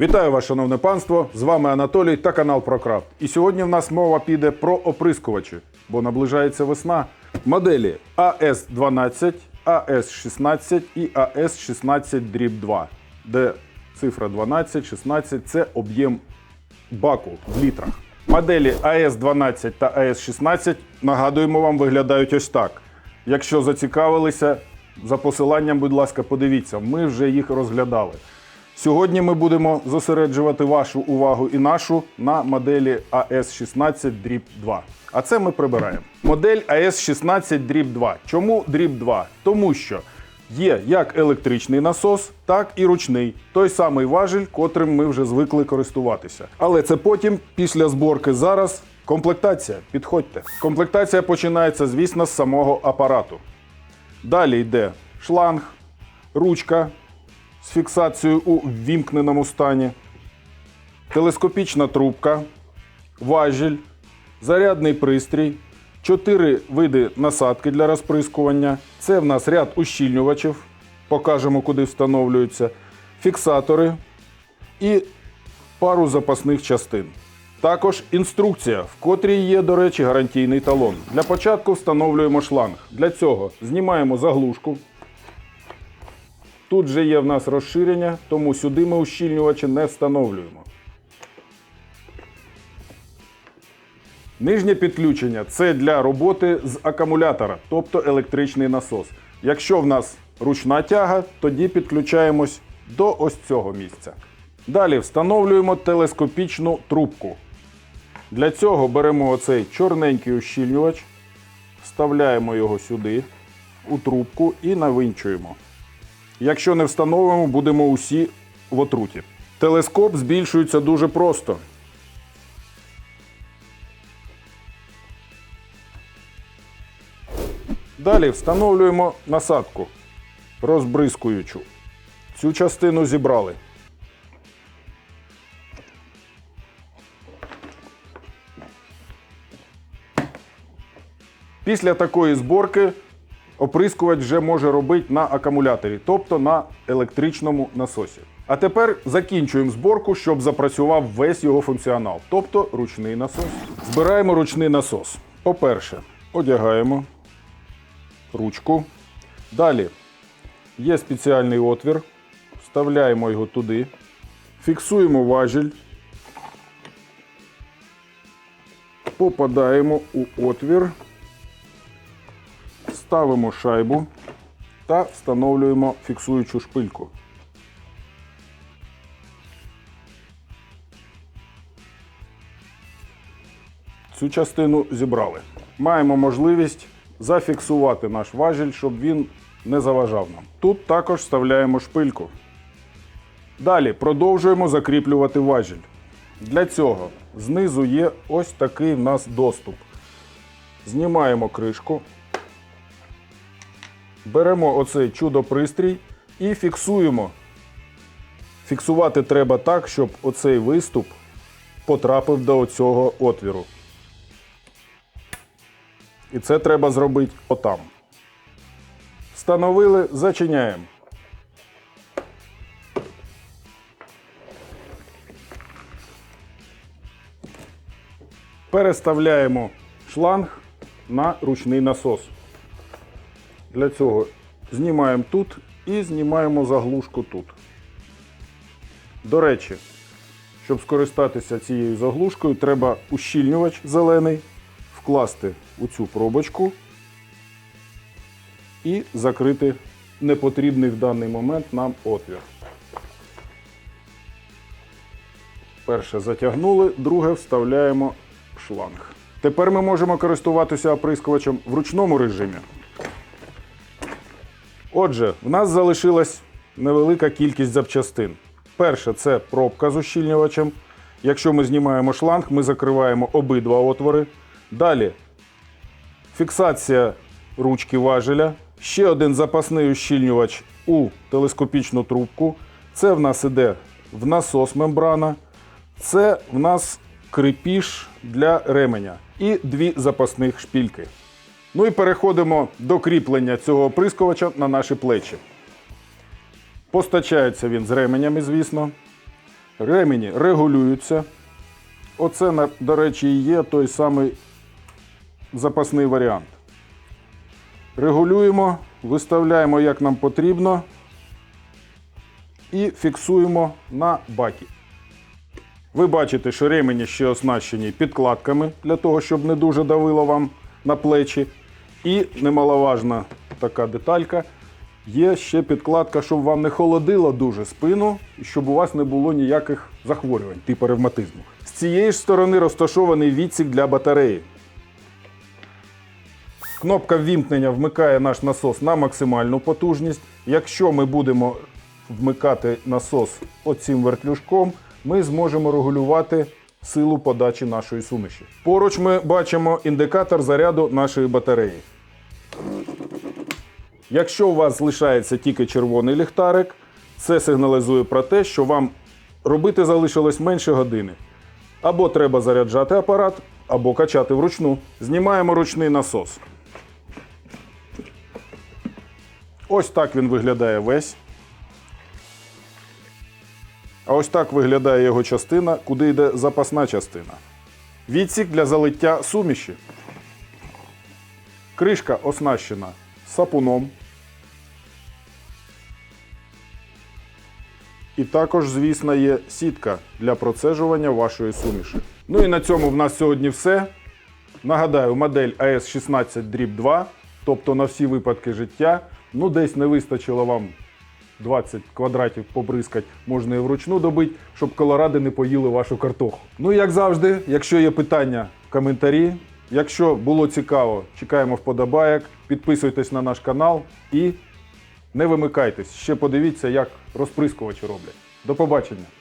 Вітаю вас, шановне панство! З вами Анатолій та канал ProCraft. І сьогодні в нас мова піде про оприскувачі, бо наближається весна. Моделі AS12, AS16 і AS16 дріб 2, де цифра 12, 16 це об'єм баку в літрах. Моделі AS12 та AS16, нагадуємо вам, виглядають ось так. Якщо зацікавилися, за посиланням, будь ласка, подивіться, ми вже їх розглядали. Сьогодні ми будемо зосереджувати вашу увагу і нашу на моделі AS16 дріб 2. А це ми прибираємо. Модель AS16 дріб 2. Чому дріб 2? Тому що є як електричний насос, так і ручний. Той самий важіль, котрим ми вже звикли користуватися. Але це потім, після зборки зараз. Комплектація, підходьте. Комплектація починається, звісно, з самого апарату. Далі йде шланг, ручка з фіксацією у ввімкненому стані, телескопічна трубка, важіль, зарядний пристрій, чотири види насадки для розприскування. Це в нас ряд ущільнювачів, покажемо, куди встановлюються, фіксатори і пару запасних частин. Також інструкція, в котрій є, до речі, гарантійний талон. Для початку встановлюємо шланг. Для цього знімаємо заглушку. Тут же є в нас розширення, тому сюди ми ущільнювачі не встановлюємо. Нижнє підключення це для роботи з акумулятора, тобто електричний насос. Якщо в нас ручна тяга, тоді підключаємось до ось цього місця. Далі встановлюємо телескопічну трубку. Для цього беремо оцей чорненький ущільнювач, вставляємо його сюди, у трубку і навинчуємо. Якщо не встановимо, будемо усі в отруті. Телескоп збільшується дуже просто. Далі встановлюємо насадку розбризкуючу. Цю частину зібрали. Після такої зборки оприскувач вже може робити на акумуляторі, тобто на електричному насосі. А тепер закінчуємо зборку, щоб запрацював весь його функціонал, тобто ручний насос. Збираємо ручний насос. По-перше, одягаємо ручку. Далі є спеціальний отвір, вставляємо його туди, фіксуємо важіль, попадаємо у отвір. Ставимо шайбу та встановлюємо фіксуючу шпильку. Цю частину зібрали. Маємо можливість зафіксувати наш важіль, щоб він не заважав нам. Тут також вставляємо шпильку. Далі продовжуємо закріплювати важіль. Для цього знизу є ось такий в нас доступ. Знімаємо кришку. Беремо оцей чудо-пристрій і фіксуємо. Фіксувати треба так, щоб оцей виступ потрапив до цього отвіру. І це треба зробити отам. Встановили, зачиняємо. Переставляємо шланг на ручний насос. Для цього знімаємо тут і знімаємо заглушку тут. До речі, щоб скористатися цією заглушкою, треба ущільнювач зелений вкласти у цю пробочку і закрити непотрібний в даний момент нам отвір. Перше затягнули, друге вставляємо шланг. Тепер ми можемо користуватися оприскувачем в ручному режимі. Отже, в нас залишилась невелика кількість запчастин. Перше це пробка з ущільнювачем. Якщо ми знімаємо шланг, ми закриваємо обидва отвори. Далі фіксація ручки важеля. Ще один запасний ущільнювач у телескопічну трубку. Це в нас іде в насос мембрана. Це в нас крепіж для ременя і дві запасних шпільки. Ну і переходимо до кріплення цього оприскувача на наші плечі. Постачається він з ременями, звісно. Ремені регулюються. Оце, до речі, і є той самий запасний варіант. Регулюємо, виставляємо як нам потрібно і фіксуємо на бакі. Ви бачите, що ремені ще оснащені підкладками для того, щоб не дуже давило вам на плечі. І немаловажна така деталька. Є ще підкладка, щоб вам не холодило дуже спину і щоб у вас не було ніяких захворювань, типу ревматизму. З цієї ж сторони розташований відсік для батареї. Кнопка ввімкнення вмикає наш насос на максимальну потужність. Якщо ми будемо вмикати насос оцим вертлюжком, ми зможемо регулювати силу подачі нашої суміші. Поруч ми бачимо індикатор заряду нашої батареї. Якщо у вас залишається тільки червоний ліхтарик, це сигналізує про те, що вам робити залишилось менше години. Або треба заряджати апарат, або качати вручну. Знімаємо ручний насос. Ось так він виглядає весь. А ось так виглядає його частина, куди йде запасна частина. Відсік для залиття суміші. Кришка оснащена сапуном. І також, звісно, є сітка для процежування вашої суміші. Ну і на цьому в нас сьогодні все. Нагадаю, модель AS16 Drip 2, тобто на всі випадки життя. Ну, десь не вистачило вам 20 квадратів побризкать, можна і вручну добити, щоб колоради не поїли вашу картоху. Ну, як завжди, якщо є питання, коментарі. Якщо було цікаво, чекаємо вподобайок, підписуйтесь на наш канал і не вимикайтесь. Ще подивіться, як розприскувачі роблять. До побачення!